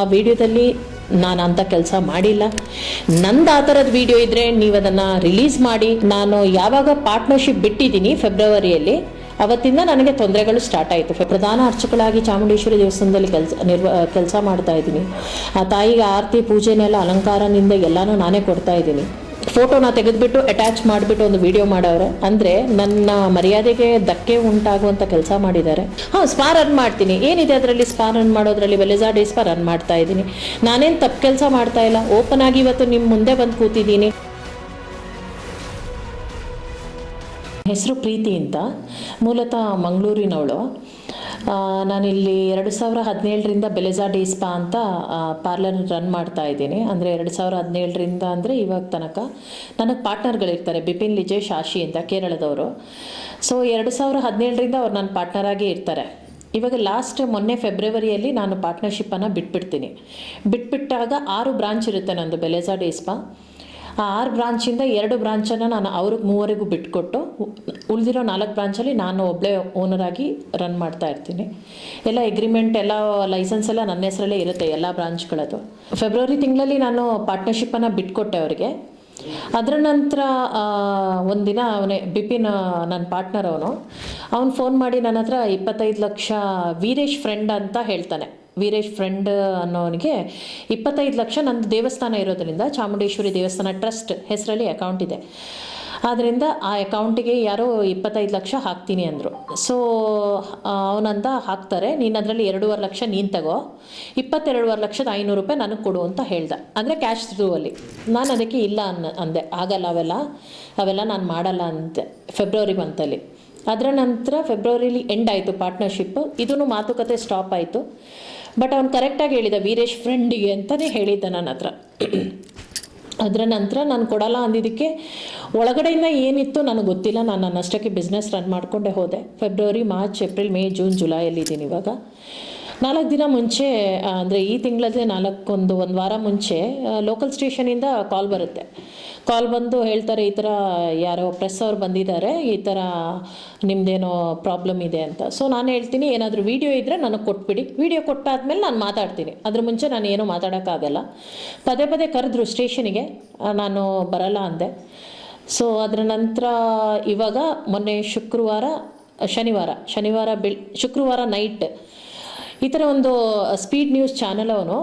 ಆ ವಿಡಿಯೋದಲ್ಲಿ ನಾನು ಅಂಥ ಕೆಲಸ ಮಾಡಿಲ್ಲ. ನಂದು ಆ ಥರದ ವಿಡಿಯೋ ಇದ್ದರೆ ನೀವು ಅದನ್ನು ರಿಲೀಸ್ ಮಾಡಿ. ನಾನು ಯಾವಾಗ ಪಾರ್ಟ್ನರ್ಶಿಪ್ ಬಿಟ್ಟಿದ್ದೀನಿ ಫೆಬ್ರವರಿಯಲ್ಲಿ, ಅವತ್ತಿಂದ ನನಗೆ ತೊಂದರೆಗಳು ಸ್ಟಾರ್ಟ್ ಆಯಿತು. ಪ್ರಧಾನ ಅರ್ಚಕಳಾಗಿ ಚಾಮುಂಡೇಶ್ವರಿ ದೇವಸ್ಥಾನದಲ್ಲಿ ಕೆಲಸ, ನಿರ್ವ, ಕೆಲಸ ಮಾಡ್ತಾ ಇದ್ದೀನಿ. ಆ ತಾಯಿಗೆ ಆರತಿ, ಪೂಜೆನೆಲ್ಲ ಅಲಂಕಾರದಿಂದ ಎಲ್ಲನೂ ನಾನೇ ಕೊಡ್ತಾ ಇದ್ದೀನಿ. ಫೋಟೋನ ತೆಗೆದುಬಿಟ್ಟು ಅಟ್ಯಾಚ್ ಮಾಡಿಬಿಟ್ಟು ಒಂದು ವಿಡಿಯೋ ಮಾಡವ್ರೆ. ಅಂದರೆ ನನ್ನ ಮರ್ಯಾದೆಗೆ ಧಕ್ಕೆ ಉಂಟಾಗುವಂಥ ಕೆಲಸ ಮಾಡಿದ್ದಾರೆ. ಹಾಂ ಸ್ಪಾ ರನ್ ಮಾಡ್ತೀನಿ. ಏನಿದೆ ಅದರಲ್ಲಿ? ಸ್ಪಾ ರನ್ ಮಾಡೋದ್ರಲ್ಲಿ ವೆಲೆಜಾ ಡೇ ಸ್ಪಾ ರನ್ ಮಾಡ್ತಾ ಇದ್ದೀನಿ. ನಾನೇನು ತಪ್ಪು ಕೆಲಸ ಮಾಡ್ತಾ ಇಲ್ಲ. ಓಪನ್ ಆಗಿ ಇವತ್ತು ನಿಮ್ಮ ಮುಂದೆ ಬಂದು ಕೂತಿದ್ದೀನಿ. ಹೆಸರು ಪ್ರೀತಿ ಅಂತ. ಮೂಲತಃ ಮಂಗಳೂರಿನವಳು. ನಾನಿಲ್ಲಿ ಎರಡು ಸಾವಿರ ಹದಿನೇಳರಿಂದ ಬೆಲೆಜಾ ಡೇ ಸ್ಪಾ ಅಂತ ಪಾರ್ಲರ್ ರನ್ ಮಾಡ್ತಾ ಇದ್ದೀನಿ. ಅಂದರೆ ಎರಡು ಸಾವಿರ ಹದಿನೇಳರಿಂದ ಅಂದರೆ ಇವಾಗ ತನಕ ನನಗೆ ಪಾರ್ಟ್ನರ್ಗಳಿರ್ತಾರೆ, ಬಿಪಿನ್ ಲಿಜೆ ಶಾಶಿ ಅಂತ ಕೇರಳದವರು. ಸೊ ಎರಡು ಸಾವಿರ ಹದಿನೇಳರಿಂದ ಅವ್ರು ನನ್ನ ಪಾರ್ಟ್ನರಾಗೇ ಇರ್ತಾರೆ. ಇವಾಗ ಲಾಸ್ಟ್ ಮೊನ್ನೆ ಫೆಬ್ರವರಿಯಲ್ಲಿ ನಾನು ಪಾರ್ಟ್ನರ್ಶಿಪ್ಪನ್ನು ಬಿಟ್ಬಿಡ್ತೀನಿ. ಬಿಟ್ಬಿಟ್ಟಾಗ ಆರು ಬ್ರಾಂಚ್ ಇರುತ್ತೆ ನಂದು ಬೆಲೆಜಾ ಡೇ ಸ್ಪಾ. ಆ ಆರು ಬ್ರಾಂಚಿಂದ ಎರಡು ಬ್ರಾಂಚನ್ನು ನಾನು ಅವ್ರಿಗೆ ಮೂವರಿಗೂ ಬಿಟ್ಕೊಟ್ಟು ಉಳಿದಿರೋ ನಾಲ್ಕು ಬ್ರಾಂಚಲ್ಲಿ ನಾನು ಒಬ್ಬಳೇ ಓನರಾಗಿ ರನ್ ಮಾಡ್ತಾ ಇರ್ತೀನಿ. ಎಲ್ಲ ಎಗ್ರಿಮೆಂಟ್ ಎಲ್ಲ ಲೈಸೆನ್ಸ್ ಎಲ್ಲ ನನ್ನ ಹೆಸರಲ್ಲೇ ಇರುತ್ತೆ ಎಲ್ಲ ಬ್ರಾಂಚ್ಗಳದ್ದು. ಫೆಬ್ರವರಿ ತಿಂಗಳಲ್ಲಿ ನಾನು ಪಾರ್ಟ್ನರ್ಶಿಪ್ಪನ್ನು ಬಿಟ್ಕೊಟ್ಟೆ ಅವರಿಗೆ. ಅದರ ನಂತರ ಒಂದಿನ ಅವನೇ ಬಿಪಿನ್ ನನ್ನ ಪಾರ್ಟ್ನರ್ ಅವನು. ಅವ್ನು ಫೋನ್ ಮಾಡಿ ನನ್ನ ಹತ್ರ ಇಪ್ಪತ್ತೈದು ಲಕ್ಷ ವೀರೇಶ್ ಫ್ರೆಂಡ್ ಅಂತ ಹೇಳ್ತಾನೆ. ವೀರೇಶ್ ಫ್ರೆಂಡ್ ಅನ್ನೋನಿಗೆ ಇಪ್ಪತ್ತೈದು ಲಕ್ಷ ನಂದು ದೇವಸ್ಥಾನ ಇರೋದರಿಂದ ಚಾಮುಂಡೇಶ್ವರಿ ದೇವಸ್ಥಾನ ಟ್ರಸ್ಟ್ ಹೆಸರಲ್ಲಿ ಅಕೌಂಟ್ ಇದೆ. ಆದ್ದರಿಂದ ಆ ಅಕೌಂಟಿಗೆ ಯಾರೋ ಇಪ್ಪತ್ತೈದು ಲಕ್ಷ ಹಾಕ್ತೀನಿ ಅಂದರು. ಸೊ ಅವನಂತ ಹಾಕ್ತಾರೆ, ನೀನು ಅದರಲ್ಲಿ ಎರಡೂವರೆ ಲಕ್ಷ ನೀನು ತಗೋ, ಇಪ್ಪತ್ತೆರಡುವರೆ ಲಕ್ಷದ ಐನೂರು ರೂಪಾಯಿ ನನಗೆ ಕೊಡು ಅಂತ ಹೇಳ್ದೆ. ಅಂದರೆ ಕ್ಯಾಶ್ ತ್ರೂ ಅಲ್ಲಿ. ನಾನು ಅದಕ್ಕೆ ಇಲ್ಲ ಅನ್ನ ಅಂದೆ. ಆಗಲ್ಲ ಅವೆಲ್ಲ. ಅವೆಲ್ಲ ನಾನು ಮಾಡಲ್ಲ ಅಂತೆ ಫೆಬ್ರವರಿ ಮಂತಲ್ಲಿ ಅದರ ನಂತರ ಫೆಬ್ರವರಿಲಿ ಎಂಡ್ ಆಯಿತು ಪಾರ್ಟ್ನರ್ಶಿಪ್ಪು ಇದೂ ಮಾತುಕತೆ ಸ್ಟಾಪ್ ಆಯಿತು. ಬಟ್ ಅವ್ನು ಕರೆಕ್ಟಾಗಿ ಹೇಳಿದ, ವೀರೇಶ್ ಫ್ರೆಂಡಿಗೆ ಅಂತಲೇ ಹೇಳಿದ್ದ ನನ್ನ ಹತ್ರ. ಅದರ ನಂತರ ನಾನು ಕೊಡಲ್ಲ ಅಂದಿದ್ದಕ್ಕೆ ಒಳಗಡೆಯಿಂದ ಏನಿತ್ತು ನನಗೆ ಗೊತ್ತಿಲ್ಲ. ನಾನು ನನ್ನಷ್ಟಕ್ಕೆ ಬಿಸ್ನೆಸ್ ರನ್ ಮಾಡಿಕೊಂಡೇ ಹೋದೆ. February March April May June ಜುಲೈಯಲ್ಲಿ ಇದ್ದೀನಿ ಇವಾಗ. ನಾಲ್ಕು ದಿನ ಮುಂಚೆ ಅಂದರೆ ಈ ತಿಂಗಳಲ್ಲೇ ನಾಲ್ಕೊಂದು ಒಂದು ವಾರ ಮುಂಚೆ ಲೋಕಲ್ ಸ್ಟೇಷನಿಂದ ಕಾಲ್ ಬರುತ್ತೆ. ಕಾಲ್ ಬಂದು ಹೇಳ್ತಾರೆ, ಈ ಥರ ಯಾರೋ ಪ್ರೆಸ್ ಅವ್ರು ಬಂದಿದ್ದಾರೆ, ಈ ಥರ ನಿಮ್ಮದೇನೋ ಪ್ರಾಬ್ಲಮ್ ಇದೆ ಅಂತ. ಸೊ ನಾನು ಹೇಳ್ತೀನಿ, ಏನಾದರೂ ವೀಡಿಯೋ ಇದ್ದರೆ ನನಗೆ ಕೊಟ್ಬಿಡಿ. ವೀಡಿಯೋ ಕೊಟ್ಟಾದ್ಮೇಲೆ ನಾನು ಮಾತಾಡ್ತೀನಿ. ಅದ್ರ ಮುಂಚೆ ನಾನು ಏನೂ ಮಾತಾಡೋಕ್ಕಾಗಲ್ಲ. ಪದೇ ಪದೇ ಕರೆದ್ರು ಸ್ಟೇಷನಿಗೆ ನಾನು ಬರಲ್ಲ ಅಂದೆ. ಸೊ ಅದರ ನಂತರ ಇವಾಗ ಮೊನ್ನೆ ಶುಕ್ರವಾರ, ಶನಿವಾರ ಶನಿವಾರ ಬೆಳ್, ಶುಕ್ರವಾರ ನೈಟ್ ಈ ಥರ ಒಂದು ಸ್ಪೀಡ್ ನ್ಯೂಸ್ ಚಾನಲ್ ಅವನು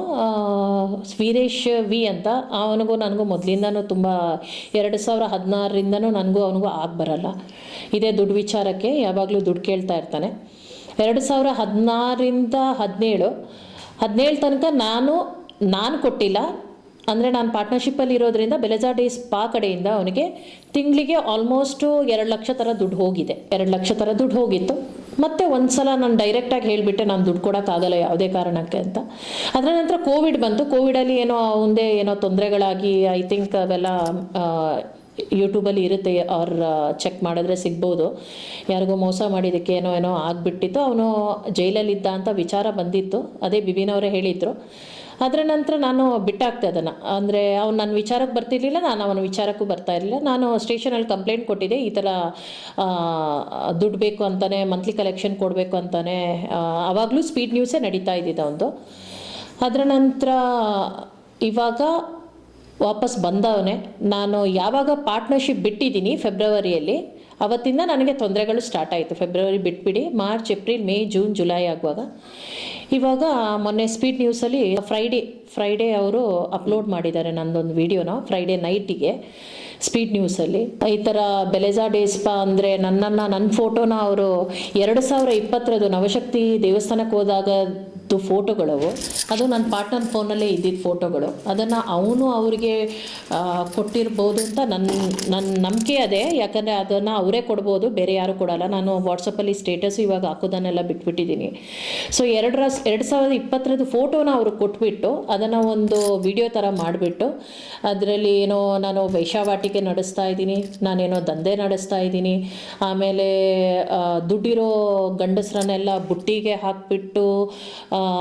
ವೀರೇಶ್ ವಿ ಅಂತ, ಅವನಿಗೂ ನನಗೂ ಮೊದಲಿಂದನೂ ತುಂಬ, ಎರಡು ಸಾವಿರ ಹದಿನಾರರಿಂದನೂ ನನಗೂ ಅವನಿಗೂ ಆಗಿ ಬರಲ್ಲ. ಇದೇ ದುಡ್ಡು ವಿಚಾರಕ್ಕೆ ಯಾವಾಗಲೂ ದುಡ್ಡು ಕೇಳ್ತಾ ಇರ್ತಾನೆ. ಎರಡು ಸಾವಿರ ಹದಿನಾರರಿಂದ ಹದಿನೇಳು ಹದಿನೇಳು ತನಕ ನಾನು ನಾನು ಕೊಟ್ಟಿಲ್ಲ. ಅಂದರೆ ನಾನು ಪಾರ್ಟ್ನರ್ಶಿಪ್ಪಲ್ಲಿ ಇರೋದ್ರಿಂದ ಬೆಲೆಜಾ ಡೇ ಸ್ಪಾ ಕಡೆಯಿಂದ ಅವನಿಗೆ ತಿಂಗಳಿಗೆ ಆಲ್ಮೋಸ್ಟು ಎರಡು ಲಕ್ಷ ಥರ ದುಡ್ಡು ಹೋಗಿದೆ. ಎರಡು ಲಕ್ಷ ಥರ ದುಡ್ಡು ಹೋಗಿತ್ತು. ಮತ್ತೆ ಒಂದು ಸಲ ನಾನು ಡೈರೆಕ್ಟಾಗಿ ಹೇಳಿಬಿಟ್ಟೆ ನಾನು ದುಡ್ಡು ಕೊಡೋಕ್ಕಾಗಲ್ಲ ಯಾವುದೇ ಕಾರಣಕ್ಕೆ ಅಂತ. ಅದರ ನಂತರ ಕೋವಿಡ್ ಬಂತು. ಕೋವಿಡಲ್ಲಿ ಏನೋ ಮುಂದೆ ಏನೋ ತೊಂದರೆಗಳಾಗಿ ಐ ಥಿಂಕ್ ಅವೆಲ್ಲ ಯೂಟ್ಯೂಬಲ್ಲಿ ಇರುತ್ತೆ ಅವ್ರ ಚೆಕ್ ಮಾಡಿದ್ರೆ ಸಿಗ್ಬೋದು. ಯಾರಿಗೋ ಮೋಸ ಮಾಡಿದ್ದಕ್ಕೆ ಏನೋ ಏನೋ ಆಗಿಬಿಟ್ಟಿತ್ತು. ಅವನು ಜೈಲಲ್ಲಿದ್ದ ಅಂತ ವಿಚಾರ ಬಂದಿತ್ತು. ಅದೇ ಬಿಬಿನವರೇ ಹೇಳಿದರು. ಅದರ ನಂತರ ನಾನು ಬಿಟ್ಟಾಗ್ತೆ ಅದನ್ನು. ಅಂದರೆ ಅವ್ನು ನನ್ನ ವಿಚಾರಕ್ಕೆ ಬರ್ತಿರ್ಲಿಲ್ಲ, ನಾನು ಅವನ ವಿಚಾರಕ್ಕೂ ಬರ್ತಾ ಇರಲಿಲ್ಲ. ನಾನು ಸ್ಟೇಷನಲ್ಲಿ ಕಂಪ್ಲೇಂಟ್ ಕೊಟ್ಟಿದ್ದೆ, ಈ ಥರ ದುಡ್ಡು ಬೇಕು ಅಂತಾನೆ ಮಂತ್ಲಿ ಕಲೆಕ್ಷನ್ ಕೊಡಬೇಕು ಅಂತಾನೆ ಆವಾಗಲೂ ಸ್ಪೀಡ್ ನ್ಯೂಸೇ ನಡೀತಾ ಇದ್ದಿದ್ದ ಅವನದು. ಅದರ ನಂತರ ಇವಾಗ ವಾಪಸ್ ಬಂದವನೇ, ನಾನು ಯಾವಾಗ ಪಾರ್ಟ್ನರ್ಶಿಪ್ ಬಿಟ್ಟಿದ್ದೀನಿ ಫೆಬ್ರವರಿಯಲ್ಲಿ ಅವತ್ತಿಂದ ನನಗೆ ತೊಂದರೆಗಳು ಸ್ಟಾರ್ಟ್ ಆಯಿತು. ಫೆಬ್ರವರಿ ಬಿಟ್ಬಿಡಿ March April May June July ಆಗುವಾಗ. ಇವಾಗ ಮೊನ್ನೆ ಸ್ಪೀಡ್ ನ್ಯೂಸಲ್ಲಿ ಫ್ರೈಡೇ ಫ್ರೈಡೇ ಅವರು ಅಪ್ಲೋಡ್ ಮಾಡಿದ್ದಾರೆ ನಂದೊಂದು ವಿಡಿಯೋನ ಫ್ರೈಡೇ ನೈಟಿಗೆ ಸ್ಪೀಡ್ ನ್ಯೂಸಲ್ಲಿ ಈ ಥರ ಬೆಲೆಜಾ ಡೇಸ್ಪಾ ಅಂದರೆ ನನ್ನನ್ನು ನನ್ನ ಫೋಟೋನ ಅವರು ಎರಡು ಸಾವಿರ ಇಪ್ಪತ್ತರದು ನವಶಕ್ತಿ ದೇವಸ್ಥಾನಕ್ಕೆ ಹೋದಾಗದ್ದು ಫೋಟೋಗಳವು. ಅದು ನನ್ನ ಪಾರ್ಟ್ನರ್ ಫೋನಲ್ಲೇ ಇದ್ದಿದ್ದ ಫೋಟೋಗಳು. ಅದನ್ನು ಅವನು ಅವರಿಗೆ ಕೊಟ್ಟಿರ್ಬೋದು ಅಂತ ನನ್ನ ನನ್ನ ನಂಬಿಕೆ ಅದೇ. ಯಾಕಂದರೆ ಅದನ್ನು ಅವರೇ ಕೊಡ್ಬೋದು, ಬೇರೆ ಯಾರು ಕೊಡಲ್ಲ. ನಾನು ವಾಟ್ಸಪ್ಪಲ್ಲಿ ಸ್ಟೇಟಸ್ ಇವಾಗ ಹಾಕೋದನ್ನೆಲ್ಲ ಬಿಟ್ಬಿಟ್ಟಿದ್ದೀನಿ. ಸೊ ಎರಡರ, ಎರಡು ಸಾವಿರದ ಇಪ್ಪತ್ತರದ್ದು ಫೋಟೋನ ಅವರು ಕೊಟ್ಬಿಟ್ಟು ಅದನ್ನು ಒಂದು ವಿಡಿಯೋ ಥರ ಮಾಡಿಬಿಟ್ಟು, ಅದರಲ್ಲಿ ಏನೋ ನಾನು ವೈಶಾವಾಟಿಕೆ ನಡೆಸ್ತಾ ಇದ್ದೀನಿ, ನಾನೇನೋ ದಂಧೆ ನಡೆಸ್ತಾ ಇದ್ದೀನಿ, ಆಮೇಲೆ ದುಡ್ಡಿರೋ ಗಂಡಸರನ್ನೆಲ್ಲ ಬುಟ್ಟಿಗೆ ಹಾಕಿಬಿಟ್ಟು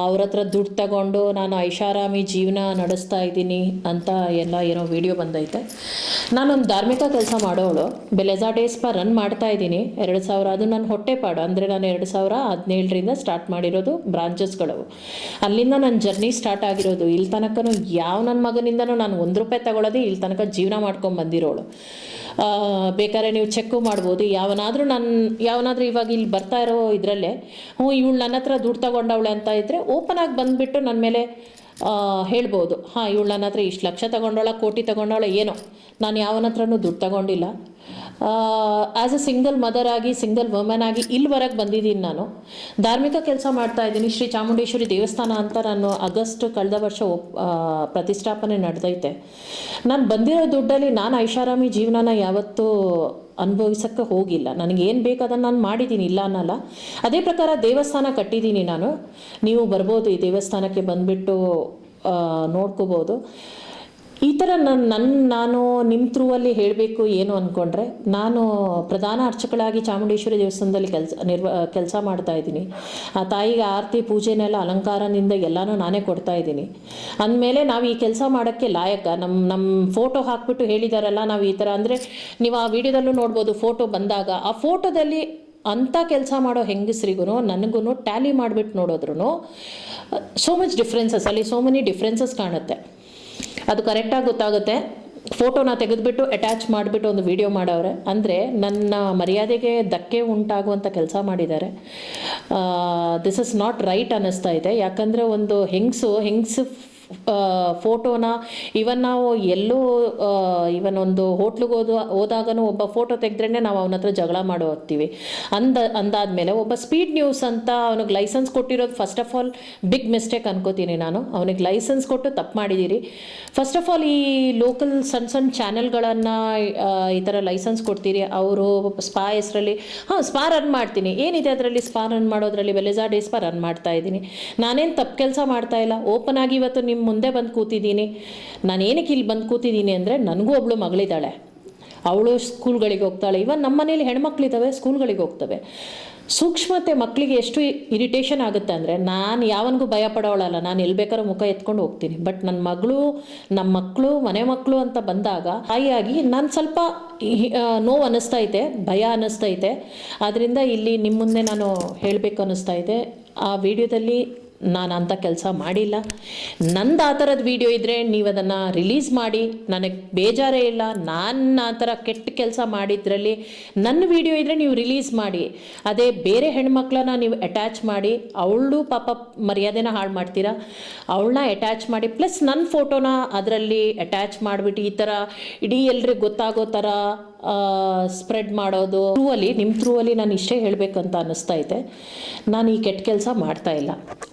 ಅವ್ರ ಹತ್ರ ದುಡ್ಡು ತಗೊಂಡು ನಾನು ಐಷಾರಾಮಿ ಜೀವನ ನಡೆಸ್ತಾ ಇದ್ದೀನಿ ಅಂತ ಎಲ್ಲ ಏನೋ ವಿಡಿಯೋ ಬಂದೈತೆ. ನಾನೊಂದು ಧಾರ್ಮಿಕ ಕೆಲಸ ಮಾಡೋಳು. ಬೆಲೆಜಾ ಡೇಸ್ ರನ್ ಮಾಡ್ತಾ ಇದ್ದೀನಿ. ಎರಡು ಸಾವಿರ, ಅದು ನನ್ನ ಹೊಟ್ಟೆಪಾಡು ಅಂದರೆ ನಾನು ಎರಡು ಸಾವಿರ ಹದಿನೇಳರಿಂದ ಸ್ಟಾರ್ಟ್ ಮಾಡಿರೋದು ಬ್ರಾಂಚಸ್ಗಳು ಅಲ್ಲಿಂದ ನನ್ನ ಜರ್ನಿ ಸ್ಟಾರ್ಟ್ ಆಗಿರೋದು. ಇಲ್ಲಿ ತನಕನೂ ಯಾವ ನನ್ನ ಮಗನಿಂದನೂ ನಾನು ಒಂದು ರೂಪಾಯಿ ತಗೊಳ್ಳೋದು ಇಲ್ಲಿ ತನಕ ಜೀವನ ಮಾಡ್ಕೊಂಡು ಬಂದಿರೋಳು. ಬೇಕಾದ್ರೆ ನೀವು ಚೆಕ್ಕು ಮಾಡ್ಬೋದು. ಯಾವನಾದರೂ ನನ್ನ ಯಾವನಾದರೂ ಇವಾಗ ಇಲ್ಲಿ ಬರ್ತಾ ಇರೋ ಇದರಲ್ಲೇ, ಹ್ಞೂ, ಇವಳು ನನ್ನ ಹತ್ರ ದುಡ್ಡು ತಗೊಂಡವಳೆ ಅಂತ ಇದ್ದರೆ ಓಪನ್ ಆಗಿ ಬಂದುಬಿಟ್ಟು ನನ್ನ ಮೇಲೆ ಹೇಳ್ಬೋದು. ಹಾಂ, ಇವಳು ನನ್ನ ಹತ್ರ ಇಷ್ಟು ಲಕ್ಷ ತಗೊಂಡವಳ ಕೋಟಿ ತಗೊಂಡವಳ ಏನೋ. ನಾನು ಯಾವನ ಹತ್ರನೂ ದುಡ್ಡು ತಗೊಂಡಿಲ್ಲ. ಆ್ಯಸ್ ಅ ಸಿಂಗಲ್ ಮದರ್ ಆಗಿ ಸಿಂಗಲ್ ವುಮೆನ್ ಆಗಿ ಇಲ್ಲಿವರೆಗೆ ಬಂದಿದ್ದೀನಿ ನಾನು. ಧಾರ್ಮಿಕ ಕೆಲಸ ಮಾಡ್ತಾ ಇದ್ದೀನಿ. ಶ್ರೀ ಚಾಮುಂಡೇಶ್ವರಿ ದೇವಸ್ಥಾನ ಅಂತ ನಾನು ಆಗಸ್ಟ್ ಕಳೆದ ವರ್ಷ ಪ್ರತಿಷ್ಠಾಪನೆ ನಡೆದೈತೆ. ನಾನು ಬಂದಿರೋ ದುಡ್ಡಲ್ಲಿ ನಾನು ಐಷಾರಾಮಿ ಜೀವನನ ಯಾವತ್ತೂ ಅನುಭವಿಸೋಕ್ಕೆ ಹೋಗಿಲ್ಲ. ನನಗೆ ಏನು ಬೇಕು ಅದನ್ನು ನಾನು ಮಾಡಿದ್ದೀನಿ, ಇಲ್ಲ ಅನ್ನಲ್ಲ. ಅದೇ ಪ್ರಕಾರ ದೇವಸ್ಥಾನ ಕಟ್ಟಿದ್ದೀನಿ ನಾನು. ನೀವು ಬರ್ಬೋದು ಈ ದೇವಸ್ಥಾನಕ್ಕೆ ಬಂದುಬಿಟ್ಟು ನೋಡ್ಕೋಬೋದು. ಈ ಥರ ನನ್ನ ನನ್ನ ನಾನು ನಿಮ್ಮ ಥ್ರೂವಲ್ಲಿ ಹೇಳಬೇಕು ಏನು ಅಂದ್ಕೊಂಡ್ರೆ ನಾನು ಪ್ರಧಾನ ಅರ್ಚಕಳಾಗಿ ಚಾಮುಂಡೇಶ್ವರಿ ದೇವಸ್ಥಾನದಲ್ಲಿ ಕೆಲಸ ನಿರ್ವ ಕೆಲಸ ಮಾಡ್ತಾ ಇದ್ದೀನಿ. ಆ ತಾಯಿಗೆ ಆರತಿ, ಪೂಜೆನೆಲ್ಲ ಅಲಂಕಾರದಿಂದ ಎಲ್ಲನೂ ನಾನೇ ಕೊಡ್ತಾ ಇದ್ದೀನಿ. ಅಂದಮೇಲೆ ನಾವು ಈ ಕೆಲಸ ಮಾಡೋಕ್ಕೆ ಲಾಯಕ. ನಮ್ಮ ನಮ್ಮ ಫೋಟೋ ಹಾಕ್ಬಿಟ್ಟು ಹೇಳಿದಾರಲ್ಲ ನಾವು ಈ ಥರ ಅಂದರೆ, ನೀವು ಆ ವಿಡಿಯೋದಲ್ಲೂ ನೋಡ್ಬೋದು ಫೋಟೋ ಬಂದಾಗ. ಆ ಫೋಟೋದಲ್ಲಿ ಅಂಥ ಕೆಲಸ ಮಾಡೋ ಹೆಂಗಸ್ರಿಗೂ ನನಗೂ ಟ್ಯಾಲಿ ಮಾಡಿಬಿಟ್ಟು ನೋಡಿದ್ರು ಸೋ ಮಚ್ ಡಿಫ್ರೆನ್ಸಸ್ ಅಲ್ಲಿ ಸೋ ಮೆನಿ ಡಿಫ್ರೆನ್ಸಸ್ ಕಾಣುತ್ತೆ. ಅದು ಕರೆಕ್ಟಾಗಿ ಗೊತ್ತಾಗುತ್ತೆ. ಫೋಟೋನ ತೆಗೆದುಬಿಟ್ಟು ಅಟ್ಯಾಚ್ ಮಾಡಿಬಿಟ್ಟು ಒಂದು ವಿಡಿಯೋ ಮಾಡವ್ರೆ. ಅಂದರೆ ನನ್ನ ಮರ್ಯಾದೆಗೆ ಧಕ್ಕೆ ಉಂಟಾಗುವಂಥ ಕೆಲಸ ಮಾಡಿದ್ದಾರೆ. ದಿಸ್ ಇಸ್ ನಾಟ್ ರೈಟ್ ಅನ್ನಿಸ್ತಾ ಇದೆ. ಯಾಕಂದರೆ ಒಂದು ಹೆಂಗಸು ಹೆಂಗಸು ಫೋಟೋನ ಇವನ್ ನಾವು ಎಲ್ಲೂ ಇವನ್ ಒಂದು ಹೋಟ್ಲಿಗೆ ಹೋದ, ಹೋದಾಗನೂ ಒಬ್ಬ ಫೋಟೋ ತೆಗೆದ್ರೇ ನಾವು ಅವನ ಹತ್ರ ಜಗಳ ಮಾಡೋ ಅಂದ, ಅಂದಾದ್ಮೇಲೆ ಒಬ್ಬ ಸ್ಪೀಡ್ ನ್ಯೂಸ್ ಅಂತ ಅವನಿಗೆ ಲೈಸೆನ್ಸ್ ಕೊಟ್ಟಿರೋದು first of all big mistake ಅನ್ಕೋತೀನಿ ನಾನು. ಅವನಿಗೆ ಲೈಸೆನ್ಸ್ ಕೊಟ್ಟು ತಪ್ಪು ಮಾಡಿದ್ದೀರಿ ಫಸ್ಟ್ ಆಫ್ ಆಲ್ ಈ ಲೋಕಲ್ ಸಣ್ಣ ಸಣ್ಣ ಚಾನೆಲ್ಗಳನ್ನು ಈ ಥರ ಲೈಸೆನ್ಸ್ ಕೊಡ್ತೀರಿ. ಅವರು ಸ್ಪಾ ಹೆಸರಲ್ಲಿ, ಹಾಂ ಸ್ಪಾ ರನ್ ಮಾಡ್ತೀನಿ. ಏನಿದೆ ಅದರಲ್ಲಿ? ಸ್ಪಾ ರನ್ ಮಾಡೋದ್ರಲ್ಲಿ ಬೆಲೆಜಾ ಡೇ ಸ್ಪಾ ರನ್ ಮಾಡ್ತಾ ಇದ್ದೀನಿ. ನಾನೇನು ತಪ್ಪು ಕೆಲಸ ಮಾಡ್ತಾ ಇಲ್ಲ. ಓಪನ್ ಆಗಿ ಇವತ್ತು ನಿಮ್ಮ ಮುಂದೆ ಬಂದು ಕೂತಿದ್ದೀನಿ. ನಾನು ಏನಕ್ಕೆ ಇಲ್ಲಿ ಬಂದು ಕೂತಿದ್ದೀನಿ ಅಂದರೆ ನನಗೂ ಒಬ್ಳು ಮಗಳಿದ್ದಾಳೆ. ಅವಳು ಸ್ಕೂಲ್ಗಳಿಗೆ ಹೋಗ್ತಾಳೆ. ಇವನ್ ನಮ್ಮ ಮನೇಲಿ ಹೆಣ್ಮಕ್ಳಿದ್ದಾವೆ ಸ್ಕೂಲ್ಗಳಿಗೆ ಹೋಗ್ತವೆ. ಸೂಕ್ಷ್ಮತೆ ಮಕ್ಕಳಿಗೆ ಎಷ್ಟು ಇರಿಟೇಷನ್ ಆಗುತ್ತೆ ಅಂದರೆ ನಾನು ಯಾವನಿಗೂ ಭಯ ಪಡೋಳಲ್ಲ. ನಾನು ಎಲ್ಲಿ ಬೇಕಾದ್ರೂ ಮುಖ ಎತ್ಕೊಂಡು ಹೋಗ್ತೀನಿ. ಬಟ್ ನನ್ನ ಮಗಳು ನಮ್ಮ ಮಕ್ಕಳು ಮನೆ ಮಕ್ಕಳು ಅಂತ ಬಂದಾಗ ತಾಯಿಯಾಗಿ ನಾನು ಸ್ವಲ್ಪ ನೋವು ಅನ್ನಿಸ್ತೈತೆ ಭಯ ಅನ್ನಿಸ್ತೈತೆ ಆದ್ದರಿಂದ ಇಲ್ಲಿ ನಿಮ್ಮ ಮುಂದೆ ನಾನು ಹೇಳಬೇಕು ಅನ್ನಿಸ್ತಾ ಇದೆ. ಆ ವಿಡಿಯೋದಲ್ಲಿ ನಾನು ಅಂಥ ಕೆಲಸ ಮಾಡಿಲ್ಲ. ನಂದು ಆ ಥರದ ವಿಡಿಯೋ ಇದ್ದರೆ ನೀವು ಅದನ್ನು ರಿಲೀಸ್ ಮಾಡಿ. ನನಗೆ ಬೇಜಾರೇ ಇಲ್ಲ. ನಾನು ಆ ಥರ ಕೆಟ್ಟ ಕೆಲಸ ಮಾಡಿದ್ರಲ್ಲಿ ನನ್ನ ವಿಡಿಯೋ ಇದ್ದರೆ ನೀವು ರಿಲೀಸ್ ಮಾಡಿ. ಅದೇ ಬೇರೆ ಹೆಣ್ಮಕ್ಳನ್ನ ನೀವು ಅಟ್ಯಾಚ್ ಮಾಡಿ. ಅವಳು ಪಾಪ ಮರ್ಯಾದೆನ ಹಾಳು ಮಾಡ್ತೀರಾ? ಅವಳನ್ನ ಅಟ್ಯಾಚ್ ಮಾಡಿ. ಪ್ಲಸ್ ನನ್ನ ಫೋಟೋನ ಅದರಲ್ಲಿ ಅಟ್ಯಾಚ್ ಮಾಡಿಬಿಟ್ಟು ಈ ಥರ ಇಡೀ ಎಲ್ರಿಗೆ ಗೊತ್ತಾಗೋ ಥರ ಸ್ಪ್ರೆಡ್ ಮಾಡೋದು. ಥ್ರೂ ಅಲ್ಲಿ ನಿಮ್ಮ ಥ್ರೂವಲ್ಲಿ ನಾನು ಇಷ್ಟೇ ಹೇಳಬೇಕಂತ ಅನ್ನಿಸ್ತಾ ಇದೆ. ನಾನು ಈ ಕೆಟ್ಟ ಕೆಲಸ ಮಾಡ್ತಾ ಇಲ್ಲ.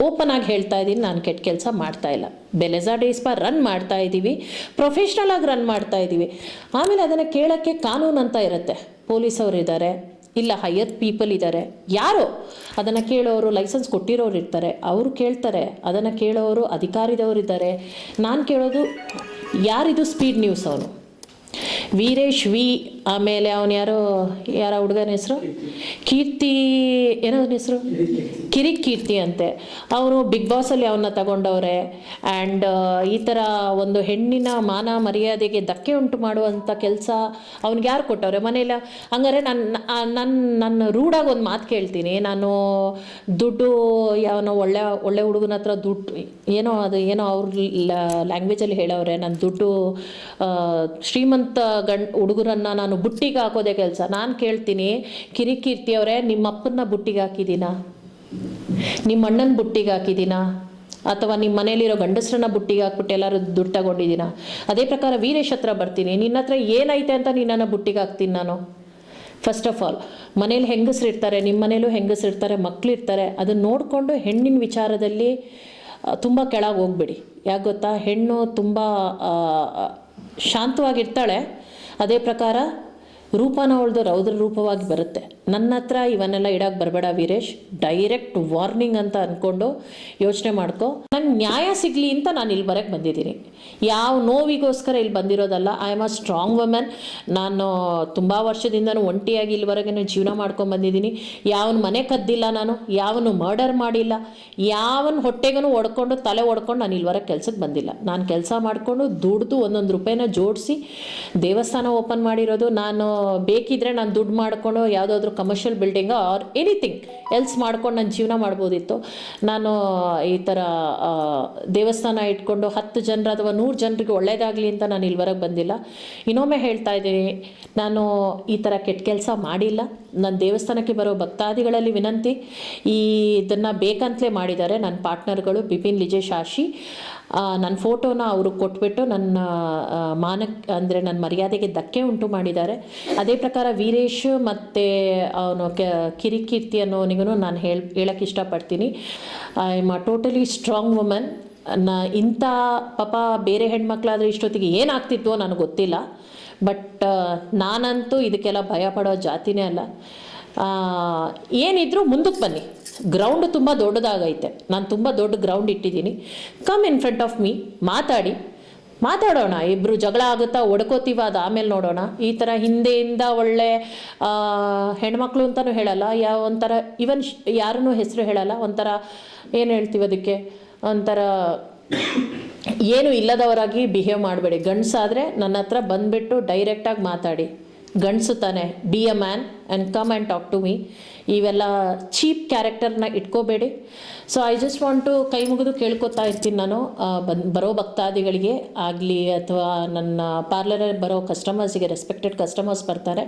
ಓಪನ್ ಆಗಿ ಹೇಳ್ತಾ ಇದ್ದೀನಿ, ನಾನು ಕೆಟ್ಟ ಕೆಲಸ ಮಾಡ್ತಾ ಇಲ್ಲ. ಬೆಲೆಜಾ ಡೇಸ್ ಪಾ ರನ್ ಮಾಡ್ತಾ ಇದ್ದೀವಿ. ಪ್ರೊಫೆಷ್ನಲ್ ಆಗಿ ರನ್ ಮಾಡ್ತಾ ಇದ್ದೀವಿ. ಆಮೇಲೆ ಅದನ್ನು ಕೇಳೋಕ್ಕೆ ಕಾನೂನು ಅಂತ ಇರುತ್ತೆ. ಪೊಲೀಸವರು ಇದ್ದಾರೆ ಇಲ್ಲ ಹೈಯರ್ ಪೀಪಲ್ ಇದ್ದಾರೆ ಯಾರೋ, ಅದನ್ನು ಕೇಳೋರು ಲೈಸೆನ್ಸ್ ಕೊಟ್ಟಿರೋರು ಇರ್ತಾರೆ. ಅವರು ಕೇಳ್ತಾರೆ, ಅದನ್ನು ಕೇಳೋರು, ಅಧಿಕಾರಿದವರು ಇದ್ದಾರೆ ನಾನು ಕೇಳೋದು ಯಾರಿದು ಸ್ಪೀಡ್ ನ್ಯೂಸ್ ಅವನು ವೀರೇಶ್, ವಿ ಆಮೇಲೆ ಅವನು ಯಾರೋ, ಯಾರ ಹುಡುಗನ ಹೆಸರು? ಕೀರ್ತಿ ಏನೋ ಹೆಸರು? ಕಿರಿಕ್ ಕೀರ್ತಿ ಅಂತೆ. ಅವರು ಬಿಗ್ ಬಾಸಲ್ಲಿ ಅವನ್ನ ತಗೊಂಡವ್ರೆ. ಆ್ಯಂಡ್ ಈ ಥರ ಒಂದು ಹೆಣ್ಣಿನ ಮಾನ ಮರ್ಯಾದೆಗೆ ಧಕ್ಕೆ ಉಂಟು ಮಾಡುವಂಥ ಕೆಲಸ ಅವ್ನಿಗೆ ಯಾರು ಕೊಟ್ಟವ್ರೆ? ಮನೇಲಿ ಹಂಗಾರೆ ನನ್ನ ನನ್ನ ನನ್ನ ರೂಢಾಗಿ ಒಂದು ಮಾತು ಕೇಳ್ತೀನಿ. ನಾನು ದುಡ್ಡು, ಯಾವನೋ ಒಳ್ಳೆ ಒಳ್ಳೆ ಹುಡುಗನ ಹತ್ರ ದುಡ್ಡು, ಏನೋ ಅದು, ಏನೋ ಅವ್ರ ಲ್ಯಾಂಗ್ವೇಜಲ್ಲಿ ಹೇಳವ್ರೆ. ನಾನು ದುಡ್ಡು ಶ್ರೀಮಂತ ಗಂಡ್, ಹುಡುಗರನ್ನ ನಾನು ಬುಟ್ಟಿಗೆ ಹಾಕೋದೇ ಕೆಲಸ. ನಾನು ಕೇಳ್ತೀನಿ, ಕಿರಿಕೀರ್ತಿ ಅವರೇ ನಿಮ್ಮ ಅಪ್ಪನ ಬುಟ್ಟಿಗೆ ಹಾಕಿದ್ದೀನಾ? ನಿಮ್ಮ ಅಣ್ಣನ ಬುಟ್ಟಿಗೆ ಹಾಕಿದ್ದೀನಾ? ಅಥವಾ ನಿಮ್ಮ ಮನೇಲಿರೋ ಗಂಡಸರನ್ನ ಬುಟ್ಟಿಗೆ ಹಾಕ್ಬಿಟ್ಟು ಎಲ್ಲರೂ ದುಡ್ಡು ತಗೊಂಡಿದ್ದೀನ? ಅದೇ ಪ್ರಕಾರ ವೀರೇಶ್ ಹತ್ರ ಬರ್ತೀನಿ. ನಿನ್ನ ಹತ್ರ ಏನೈತೆ ಅಂತ ನಿನ್ನನ್ನು ಬುಟ್ಟಿಗೆ ಹಾಕ್ತೀನಿ ನಾನು. ಫಸ್ಟ್ ಆಫ್ ಆಲ್ ಮನೇಲಿ ಹೆಂಗಸ್ರು ಇರ್ತಾರೆ ನಿಮ್ಮ ಮನೇಲೂ ಹೆಂಗಸ್ರು ಇರ್ತಾರೆ ಮಕ್ಳು ಇರ್ತಾರೆ ಅದನ್ನು ನೋಡಿಕೊಂಡು ಹೆಣ್ಣಿನ ವಿಚಾರದಲ್ಲಿ ತುಂಬ ಕೆಳಗೆ ಹೋಗ್ಬೇಡಿ. ಯಾಕೆ ಗೊತ್ತಾ? ಹೆಣ್ಣು ತುಂಬ ಶಾಂತವಾಗಿರ್ತಾಳೆ. ಅದೇ ಪ್ರಕಾರ ರೂಪನ ಅವಳದು ರೌದ್ರ ರೂಪವಾಗಿ ಬರುತ್ತೆ. ನನ್ನ ಹತ್ರ ಇವನ್ನೆಲ್ಲ ಇಡಕ್ಕೆ ಬರಬೇಡ ವೀರೇಶ್. ಡೈರೆಕ್ಟ್ ವಾರ್ನಿಂಗ್ ಅಂತ ಅಂದ್ಕೊಂಡು ಯೋಚನೆ ಮಾಡ್ಕೊ. ನಂಗೆ ನ್ಯಾಯ ಸಿಗಲಿ ಅಂತ ನಾನು ಇಲ್ಲಿ ಬರೋಕ್ಕೆ ಬಂದಿದ್ದೀನಿ. ಯಾವ ನೋವಿಗೋಸ್ಕರ ಇಲ್ಲಿ ಬಂದಿರೋದಲ್ಲ I am a strong women ನಾನು ತುಂಬ ವರ್ಷದಿಂದನೂ ಒಂಟಿಯಾಗಿ ಇಲ್ಲಿವರೆಗೆ ಜೀವನ ಮಾಡ್ಕೊಂಡು ಬಂದಿದ್ದೀನಿ. ಯಾವನ ಮನೆ ಕದ್ದಿಲ್ಲ ನಾನು, ಯಾವನು ಮರ್ಡರ್ ಮಾಡಿಲ್ಲ, ಯಾವನ ಹೊಟ್ಟೆಗೂ ಒಡ್ಕೊಂಡು ತಲೆ ಒಡ್ಕೊಂಡು ನಾನು ಇಲ್ಲಿವರೆಗೆ ಕೆಲ್ಸಕ್ಕೆ ಬಂದಿಲ್ಲ. ನಾನು ಕೆಲಸ ಮಾಡಿಕೊಂಡು ದುಡ್ದು ಒಂದೊಂದು ರೂಪಾಯಿನ ಜೋಡಿಸಿ ದೇವಸ್ಥಾನ ಓಪನ್ ಮಾಡಿರೋದು. ನಾನು ಬೇಕಿದ್ರೆ ನಾನು ದುಡ್ಡು ಮಾಡಿಕೊಂಡು ಯಾವುದಾದ್ರೂ commercial building or anything else ಮಾಡ್ಕೊಂಡು ನಾನು ಜೀವನ ಮಾಡ್ಬೋದಿತ್ತು. ನಾನು ಈ ಥರ ದೇವಸ್ಥಾನ ಇಟ್ಕೊಂಡು ಹತ್ತು ಜನರ ಅಥವಾ ನೂರು ಜನರಿಗೆ ಒಳ್ಳೆಯದಾಗಲಿ ಅಂತ ನಾನು ಇಲ್ಲಿವರೆಗೆ ಬಂದಿಲ್ಲ. ಇನ್ನೊಮ್ಮೆ ಹೇಳ್ತಾ ಇದ್ದೀನಿ ನಾನು ಈ ಥರ ಕೆಟ್ಟ ಕೆಲಸ ಮಾಡಿಲ್ಲ. ನನ್ನ ದೇವಸ್ಥಾನಕ್ಕೆ ಬರೋ ಭಕ್ತಾದಿಗಳಲ್ಲಿ ವಿನಂತಿ ಈ ಇದನ್ನು ಬೇಕಂತಲೇ ಮಾಡಿದ್ದಾರೆ. ನನ್ನ ಪಾರ್ಟ್ನರ್ಗಳು ಬಿಪಿನ್ ಲಿಜೇಶ್ ಆ, ನನ್ನ ಫೋಟೋನ ಅವರು ಕೊಟ್ಬಿಟ್ಟು ನನ್ನ ಮಾನಕ್, ಅಂದರೆ ನನ್ನ ಮರ್ಯಾದೆಗೆ ಧಕ್ಕೆ ಉಂಟು ಮಾಡಿದ್ದಾರೆ. ಅದೇ ಪ್ರಕಾರ ವೀರೇಶ್ ಮತ್ತು ಅವನು ಕಿರಿಕೀರ್ತಿ ಅನ್ನೋನಿಗೂ ನಾನು ಹೇಳಿ ಹೇಳಕ್ಕೆ ಇಷ್ಟಪಡ್ತೀನಿ. I am a totally strong ವುಮನ್ನ, ಇಂಥ ಪಾಪ ಬೇರೆ ಹೆಣ್ಮಕ್ಳಾದರೆ ಇಷ್ಟೊತ್ತಿಗೆ ಏನಾಗ್ತಿತ್ತು ನನಗೆ ಗೊತ್ತಿಲ್ಲ. ಬಟ್ ನಾನಂತೂ ಇದಕ್ಕೆಲ್ಲ ಭಯ ಪಡೋ ಜಾತಿನೇ ಅಲ್ಲ. ಏನಿದ್ರೂ ಮುಂದಕ್ಕೆ ಬನ್ನಿ. ಗ್ರೌಂಡ್ ತುಂಬ ದೊಡ್ಡದಾಗೈತೆ. ನಾನು ತುಂಬ ದೊಡ್ಡ ಗ್ರೌಂಡ್ ಇಟ್ಟಿದ್ದೀನಿ. Come in front of me ಮಾತಾಡಿ. ಮಾತಾಡೋಣ. ಇಬ್ಬರು ಜಗಳ ಆಗುತ್ತಾ ಒಡ್ಕೋತೀವ ಅದು ಆಮೇಲೆ ನೋಡೋಣ. ಈ ಥರ ಹಿಂದೆಯಿಂದ ಒಳ್ಳೆ ಹೆಣ್ಮಕ್ಳು ಅಂತಲೂ ಹೇಳಲ್ಲ. ಯಾವ ಒಂಥರ ಇವನ್ ಯಾರನ್ನೂ ಹೆಸರು ಹೇಳಲ್ಲ. ಒಂಥರ, ಏನು ಹೇಳ್ತೀವಿ ಅದಕ್ಕೆ? ಒಂಥರ, ಏನು ಇಲ್ಲದವರಾಗಿ ಬಿಹೇವ್ ಮಾಡಬೇಡಿ. ಗಂಡಸಾದರೆ ನನ್ನ ಹತ್ರ ಬಂದುಬಿಟ್ಟು ಡೈರೆಕ್ಟಾಗಿ ಮಾತಾಡಿ. ಗಂಡಸು ತಾನೆ be a man and come and talk to me ಇವೆಲ್ಲ ಚೀಪ್ ಕ್ಯಾರೆಕ್ಟರ್ನ ಇಟ್ಕೋಬೇಡಿ. So I just want to ಕೈ ಮುಗಿದು ಕೇಳ್ಕೊತಾ ಇರ್ತೀನಿ ನಾನು. ಬಂದು ಬರೋ ಭಕ್ತಾದಿಗಳಿಗೆ ಆಗಲಿ ಅಥವಾ ನನ್ನ ಪಾರ್ಲರಲ್ಲಿ ಬರೋ ಕಸ್ಟಮರ್ಸಿಗೆ ರೆಸ್ಪೆಕ್ಟೆಡ್ ಕಸ್ಟಮರ್ಸ್ ಬರ್ತಾರೆ.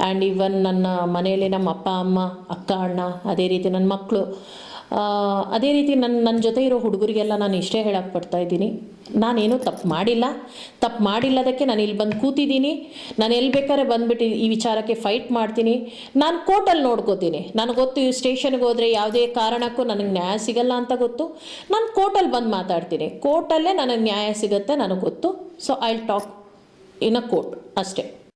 ಆ್ಯಂಡ್ ಈವನ್ ನನ್ನ ಮನೆಯಲ್ಲಿ ನಮ್ಮ ಅಪ್ಪ, ಅಮ್ಮ, ಅಕ್ಕ, ಅಣ್ಣ, ಅದೇ ರೀತಿ ನನ್ನ ಮಕ್ಕಳು ಅದೇ ರೀತಿ ನನ್ನ ನನ್ನ ಜೊತೆ ಇರೋ ಹುಡುಗರಿಗೆಲ್ಲ ನಾನು ಇಷ್ಟೇ ಹೇಳಕ್ಕೆ ಪಡ್ತಾ ಇದ್ದೀನಿ. ನಾನೇನು ತಪ್ಪು ಮಾಡಿಲ್ಲ. ತಪ್ಪು ಮಾಡಿಲ್ಲದಕ್ಕೆ ನಾನು ಇಲ್ಲಿ ಬಂದು ಕೂತಿದ್ದೀನಿ. ನಾನು ಎಲ್ಲಿ ಬೇಕಾದ್ರೆ ಬಂದುಬಿಟ್ಟು ಈ ವಿಚಾರಕ್ಕೆ ಫೈಟ್ ಮಾಡ್ತೀನಿ. ನಾನು ಕೋರ್ಟಲ್ಲಿ ನೋಡ್ಕೋತೀನಿ. ನನಗೆ ಗೊತ್ತು ಈ ಸ್ಟೇಷನ್ಗೆ ಹೋದರೆ ಯಾವುದೇ ಕಾರಣಕ್ಕೂ ನನಗೆ ನ್ಯಾಯ ಸಿಗಲ್ಲ ಅಂತ ಗೊತ್ತು. ನಾನು ಕೋರ್ಟಲ್ಲಿ ಬಂದು ಮಾತಾಡ್ತೀನಿ. ಕೋರ್ಟಲ್ಲೇ ನನಗೆ ನ್ಯಾಯ ಸಿಗುತ್ತೆ ನನಗೆ ಗೊತ್ತು. So I talk in a court ಅಷ್ಟೇ.